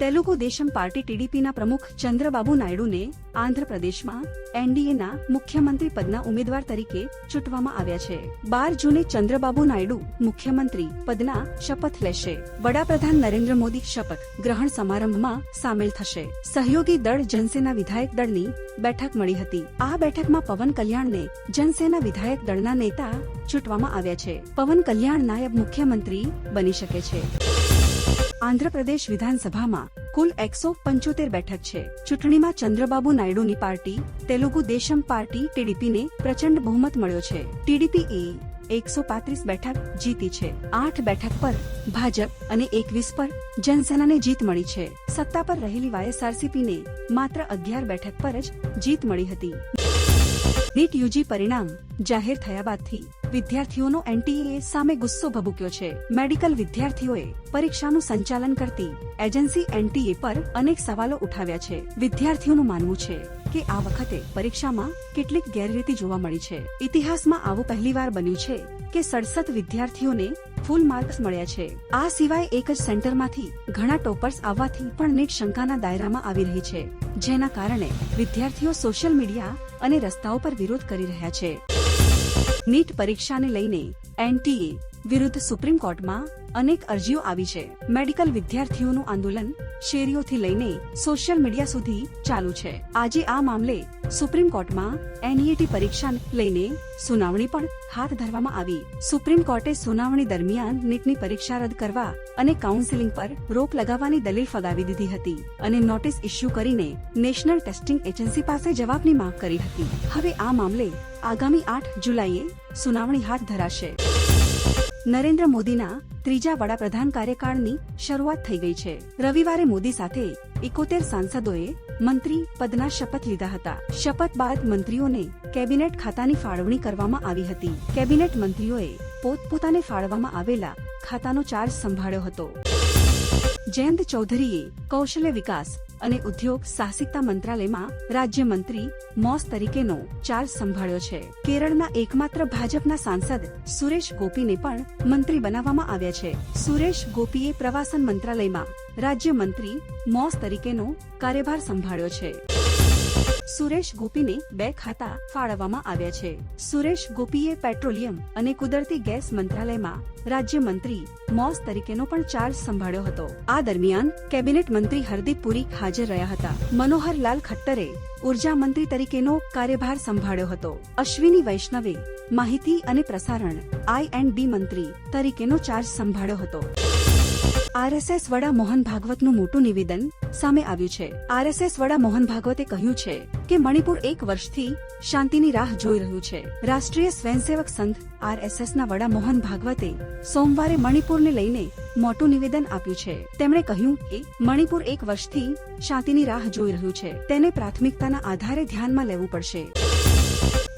Telugu Desam party ટીડીપીના પ્રમુખ ચંદ્રબાબુ નાયડુને આંધ્રપ્રદેશમાં એનડીએના મુખ્યમંત્રી પદના ઉમેદવાર તરીકે ચૂંટવામાં આવ્યા છે. બાર જૂને ચંદ્રબાબુ નાયડુ મુખ્યમંત્રી પદના શપથ લેશે. વડાપ્રધાન નરેન્દ્ર મોદી શપથ ગ્રહણ સમારંભમાં સામેલ થશે. સહયોગી દળ જનસેના વિધાયક દળની બેઠક મળી હતી. આ બેઠકમાં પવન કલ્યાણને જનસેના વિધાયક દળના નેતા ચૂંટવામાં આવ્યા છે. પવન કલ્યાણ નાયબ મુખ્યમંત્રી બની શકે છે. આંધ્રપ્રદેશ વિધાનસભામાં કુલ એકસો પંચોતેર બેઠક છે. ચૂંટણીમાં ચંદ્રબાબુ નાયડુની પાર્ટી, તેલુગુ દેશમ પાર્ટી, ટીડીપીને પ્રચંડ બહુમત મળ્યો છે. ટીડીપી એ એકસો પાંત્રીસ બેઠક જીતી છે. આઠ બેઠક પર ભાજપ અને એકવીસ પર જનસેનાને જીત મળી છે. સત્તા પર રહેલી વાયએસઆરસીપીને માત્ર અગિયાર બેઠક પર જ જીત મળી હતી. નીટ યુજી પરિણામ જાહેર થયા બાદથી વિદ્યાર્થીઓનો એનટીએ સામે ગુસ્સો ભભૂક્યો છે. મેડિકલ વિદ્યાર્થીઓએ પરીક્ષાનું સંચાલન કરતી એજન્સી એનટીએ પર અનેક સવાલો ઉઠાવ્યા છે. વિદ્યાર્થીઓનું માનવું છે કે આ વખતે પરીક્ષામાં કેટલીક ગેરરીતિ જોવા મળી છે. ઇતિહાસમાં આવું પહેલીવાર બન્યું છે કે સડસઠ વિદ્યાર્થીઓને ફૂલ માર્ક્સ મળ્યા છે. આ સિવાય એક જ સેન્ટરમાંથી ઘણા ટોપર્સ આવવાથી પણ નીટ શંકાના દાયરામાં આવી રહી છે. જેના કારણે વિદ્યાર્થીઓ સોશિયલ મીડિયા અને રસ્તાઓ પર વિરોધ કરી રહ્યા છે. નીટ પરીક્ષાને લઈને એનટીએ વિરુદ્ધ સુપ્રીમ કોર્ટમાં અનેક અરજીઓ આવી છે. મેડિકલ વિદ્યાર્થીઓનું આંદોલન શેરીઓથી લઈને સોશિયલ મીડિયા સુધી ચાલુ છે. આજે આ મામલે સુપ્રીમ કોર્ટમાં એનઈટી પરીક્ષા લઈને સુનાવણી પણ હાથ ધરવામાં આવી. સુપ્રીમ કોર્ટે સુનાવણી દરમિયાન નીટની પરીક્ષા રદ કરવા અને કાઉન્સેલિંગ પર રોક લગાવવાની દલીલ ફગાવી દીધી હતી અને નોટિસ ઇસ્યુ કરીને નેશનલ ટેસ્ટિંગ એજન્સી પાસે જવાબની માંગ કરી હતી. હવે આ મામલે આગામી આઠ જુલાઈએ સુનાવણી હાથ ધરાશે. નરેન્દ્ર મોદીના ત્રીજા વડાપ્રધાન કાર્યકાળની શરૂઆત થઈ ગઈ છે. રવિવારે મોદી સાથે એકોતેર સાંસદોએ મંત્રી પદના શપથ લીધા હતા. શપથ બાદ મંત્રીઓને કેબિનેટ ખાતાની ફાળવણી કરવામાં આવી હતી. કેબિનેટ મંત્રીઓએ પોતપોતાને ફાળવવામાં આવેલા ખાતાનો ચાર્જ સંભાળ્યો હતો. જયંત ચૌધરીએ કૌશલ્ય વિકાસ અને ઉદ્યોગ સાહસિકતા મંત્રાલયમાં રાજ્યમંત્રી મોસ તરીકેનો ચાર્જ સંભાળ્યો છે. કેરળના એકમાત્ર ભાજપના સાંસદ સુરેશ ગોપીને પણ મંત્રી બનાવવામાં આવ્યા છે. સુરેશ ગોપીએ પ્રવાસન મંત્રાલયમાં રાજ્યમંત્રી મોસ તરીકેનો કાર્યભાર સંભાળ્યો છે. સુરેશ ગોપીને બે ખાતા ફાળવવામાં આવ્યા છે. સુરેશ ગોપીએ પેટ્રોલિયમ અને કુદરતી ગેસ મંત્રાલયમાં રાજ્યમંત્રી મોસ તરીકેનો પણ ચાર્જ સંભાળ્યો હતો. આ દરમિયાન કેબિનેટ મંત્રી હરદીપ પુરી હાજર રહ્યા હતા. મનોહરલાલ ખટ્ટરે ઊર્જા મંત્રી તરીકેનો કાર્યભાર સંભાળ્યો હતો. અશ્વિની વૈષ્ણવે માહિતી અને પ્રસારણ આઈ એન્ડ બી મંત્રી તરીકેનો ચાર્જ સંભાળ્યો હતો. આરએસએસ વડા મોહન ભાગવતનું મોટું નિવેદન સામે આવ્યું છે. આરએસએસ વડા મોહન ભાગવતે કહ્યું છે કે મણિપુર એક વર્ષથી શાંતિની રાહ જોઈ રહ્યું છે. રાષ્ટ્રીય સ્વયંસેવક સંઘ આરએસએસના વડા મોહન ભાગવતે સોમવારે મણિપુરને લઈને મોટું નિવેદન આપ્યું છે. તેમણે કહ્યું કે મણિપુર એક વર્ષથી શાંતિની રાહ જોઈ રહ્યું છે. તેને પ્રાથમિકતાના આધારે ધ્યાનમાં લેવું પડશે.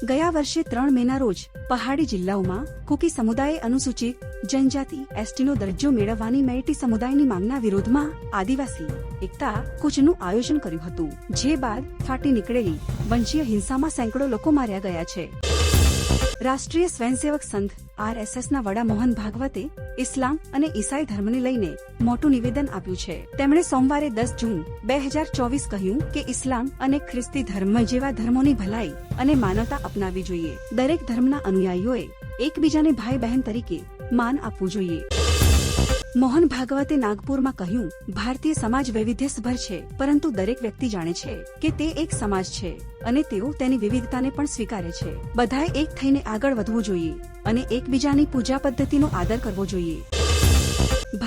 ગયા વર્ષે ત્રણ મેના રોજ પહાડી જિલ્લાઓમાં કુકી સમુદાયે અનુસૂચિત જનજાતિ એસટીનો દરજ્જો મેળવવાની મેટી સમુદાયની માંગના વિરોધમાં આદિવાસી એકતા કૂચનું આયોજન કર્યું હતું. જે બાદ ફાટી નીકળેલી વંશીય હિંસામાં સેંકડો લોકો માર્યા ગયા છે. રાષ્ટ્રીય સ્વયંસેવક સંઘ, આરએસએસના વડા મોહન ભાગવતે ઇસ્લામ અને ઈસાઈ ધર્મને લઈને મોટું નિવેદન આપ્યું છે. તેમણે સોમવારે દસ જૂન, બે હજાર ચોવીસ કહ્યું કે ઇસ્લામ અને ખ્રિસ્તી ધર્મ જેવા ધર્મોની ભલાઈ અને માનવતા અપનાવી જોઈએ. દરેક ધર્મના અનુયાયીઓએ એકબીજાને ભાઈ બહેન તરીકે માન આપવું જોઈએ. મોહન ભાગવતે નાગપુરમાં કહ્યું, ભારતીય સમાજ વૈવિધ્યસભર છે, પરંતુ દરેક વ્યક્તિ જાણે છે કે તે એક સમાજ છે અને તેઓ તેની વિવિધતાને પણ સ્વીકારે છે. બધાએ એક થઈને આગળ વધવું જોઈએ અને એકબીજાની પૂજા પદ્ધતિનો આદર કરવો જોઈએ.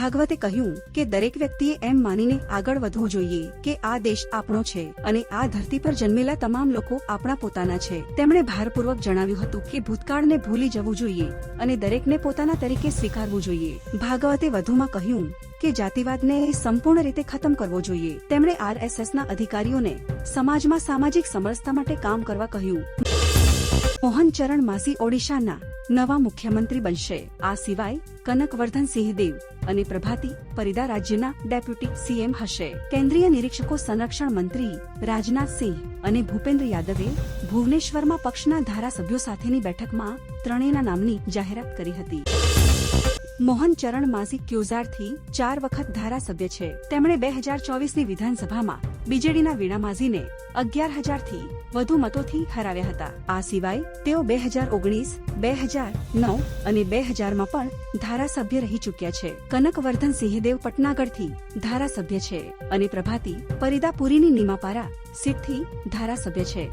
ભાગવતે કહ્યું કે દરેક વ્યક્તિએ એમ માનીને આગળ વધવું જોઈએ કે આ દેશ આપણો છે અને આ ધરતી પર જન્મેલા તમામ લોકો આપણા પોતાના છે. તેમણે ભારપૂર્વક જણાવ્યું હતું કે ભૂતકાળને ભૂલી જવું જોઈએ અને દરેકને પોતાના તરીકે સ્વીકારવું જોઈએ. ભાગવતે વધુમાં કહ્યું કે જાતિવાદને સંપૂર્ણ રીતે ખતમ કરવો જોઈએ. તેમણે આરએસએસના અધિકારીઓને સમાજમાં સામાજિક સમરસતા માટે કામ કરવા કહ્યું. મોહન ચરણ માસી ઓડિશાના નવા મુખ્યમંત્રી બનશે. આ સિવાય કનકવર્ધન સિંહદેવ અને પ્રભાતી પરિદા રાજ્યના ડેપ્યુટી સીએમ હશે. કેન્દ્રીય નિરીક્ષકો સંરક્ષણ મંત્રી રાજનાથ સિંહ અને ભૂપેન્દ્ર યાદવે ભુવનેશ્વરમાં પક્ષના ધારાસભ્યો સાથેની બેઠકમાં ત્રણેયના નામની જાહેરાત કરી હતી. મોહન ચરણ માસી ક્યુઝારથી ચાર વખત ધારાસભ્ય છે. તેમણે બે હજાર ચોવીસની વિધાનસભામાં બીજેડીના વીણા માઝીને અગિયાર હજારથી વધુ મતોથી હરાવ્યા હતા. આ સિવાય, તેઓ બે હજાર ઓગણીસ, બે હજાર નવ અને બે હજારમાં પણ ધારાસભ્ય રહી ચૂક્યા છે. કનકવર્ધન સિંહદેવ પટનાગઢથી ધારાસભ્ય છે અને પ્રભાતી પરિદાપુરીની નીમાપારા સિદ્ધથી ધારાસભ્ય છે.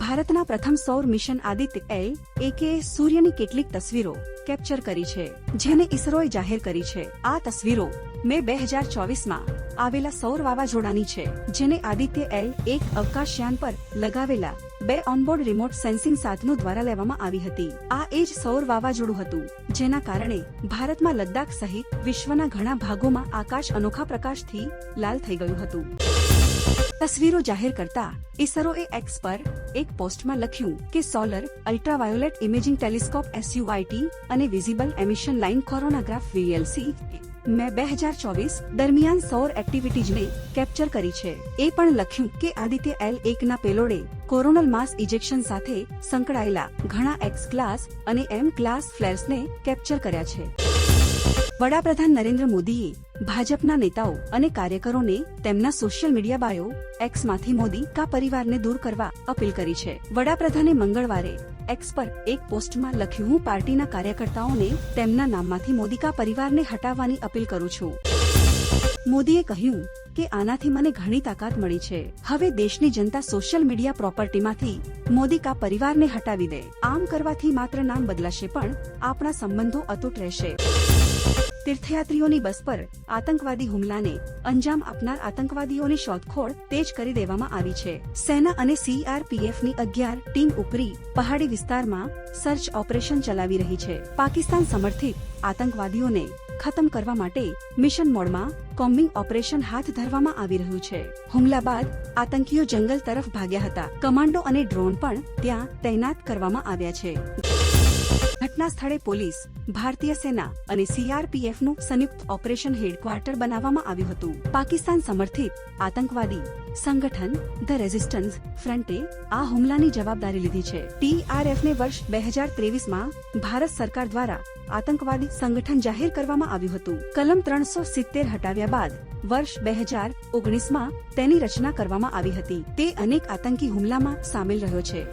ભારતના પ્રથમ સૌર મિશન આદિત્ય એલ, એકે સૂર્યની કેટલીક તસવીરો કેપ્ચર કરી છે, જેને ઇસરોએ જાહેર કરી છે. આ તસવીરો મે બે હજાર ચોવીસમાં આવેલા સૌર વાવાઝોડાની છે, જેને આદિત્ય એલ એક અવકાશયાન પર લગાવેલા બે ઓનબોર્ડ રિમોટ સેન્સિંગ સાધનો દ્વારા લેવામાં આવી હતી. આ એ જ સૌર વાવાઝોડું હતું, જેના કારણે ભારતમાં લદ્દાખ સહિત વિશ્વના ઘણા ભાગોમાં આકાશ અનોખા પ્રકાશથી લાલ થઈ ગયું હતું. તસવીરો જાહેર કરતા ઇસરોએ એક્સ પર એક પોસ્ટમાં લખ્યું કે solar ultraviolet imaging telescope S U I T અને visible emission line coronagraph V L C મેં બે હજાર ચોવીસ દરમિયાન સૌર એક્ટિવિટીઝને કેપ્ચર કરી છે. એ પણ લખ્યું કે આદિત્ય એલ એકના પેલોડે કોરોનલ માસ ઇજેક્શન સાથે સંકળાયેલા ઘણા એક્સ ક્લાસ અને એમ ક્લાસ ફ્લેર્સને કેપ્ચર કર્યા છે. વડાપ્રધાન નરેન્દ્ર મોદીએ ભાજપના નેતાઓ અને કાર્યકરોને તેમના સોશિયલ મીડિયા બાયો એક્સમાંથી મોદી કા પરિવારને દૂર કરવા અપીલ કરી છે. વડાપ્રધાને મંગળવારે એક્સ પર એક પોસ્ટમાં લખ્યું, હું પાર્ટીના કાર્યકર્તાઓને તેમના નામમાંથી મોદી કા પરિવારને હટાવવાની અપીલ કરું છું. મોદીએ કહ્યું કે, આનાથી મને ઘણી તાકાત મળી છે. હવે દેશની જનતા સોશિયલ મીડિયા પ્રોપર્ટીમાંથી મોદી કા પરિવારને હટાવી દે. આમ કરવાથી માત્ર નામ બદલાશે પણ આપણા સંબંધો અતૂટ રહેશે. તીર્થયાત્રીઓની બસ પર આતંકવાદી હુમલાને અંજામ આપનાર આતંકવાદીઓની શોધખોળ તેજ કરી દેવામાં આવી છે. સેના અને સીઆરપીએફની અગિયાર ટીમ ઉપરી પહાડી વિસ્તારમાં સર્ચ ઓપરેશન ચલાવી રહી છે. પાકિસ્તાન સમર્થિત આતંકવાદીઓને ખતમ કરવા માટે મિશન મોડમાં કોમ્બિંગ ઓપરેશન હાથ ધરવામાં આવી રહ્યું છે. હુમલા બાદ આતંકીઓ જંગલ તરફ ભાગ્યા હતા. કમાન્ડો અને ડ્રોન પણ ત્યાં તૈનાત કરવામાં આવ્યા છે. ઘટના સ્થળે પોલીસ, ભારતીય સેના અને સીઆરપીએફનું સંયુક્ત ઓપરેશન હેડક્વાર્ટર બનાવવામાં આવ્યું હતું. પાકિસ્તાન સમર્થિત આતંકવાદી સંગઠન ધ રેઝિસ્ટન્સ ફ્રન્ટે આ હુમલાની જવાબદારી લીધી છે. ટીઆરએફ ને વર્ષ બે હજાર ત્રેવીસમાં ભારત સરકાર દ્વારા આતંકવાદી સંગઠન જાહેર કરવામાં આવ્યું હતું. કલમ ત્રણસો સિત્તેર હટાવ્યા બાદ વર્ષ બે હજાર ઓગણીસમાં તેની રચના કરવામાં આવી હતી. તે અનેક આતંકી હુમલામાં સામેલ રહ્યો છે.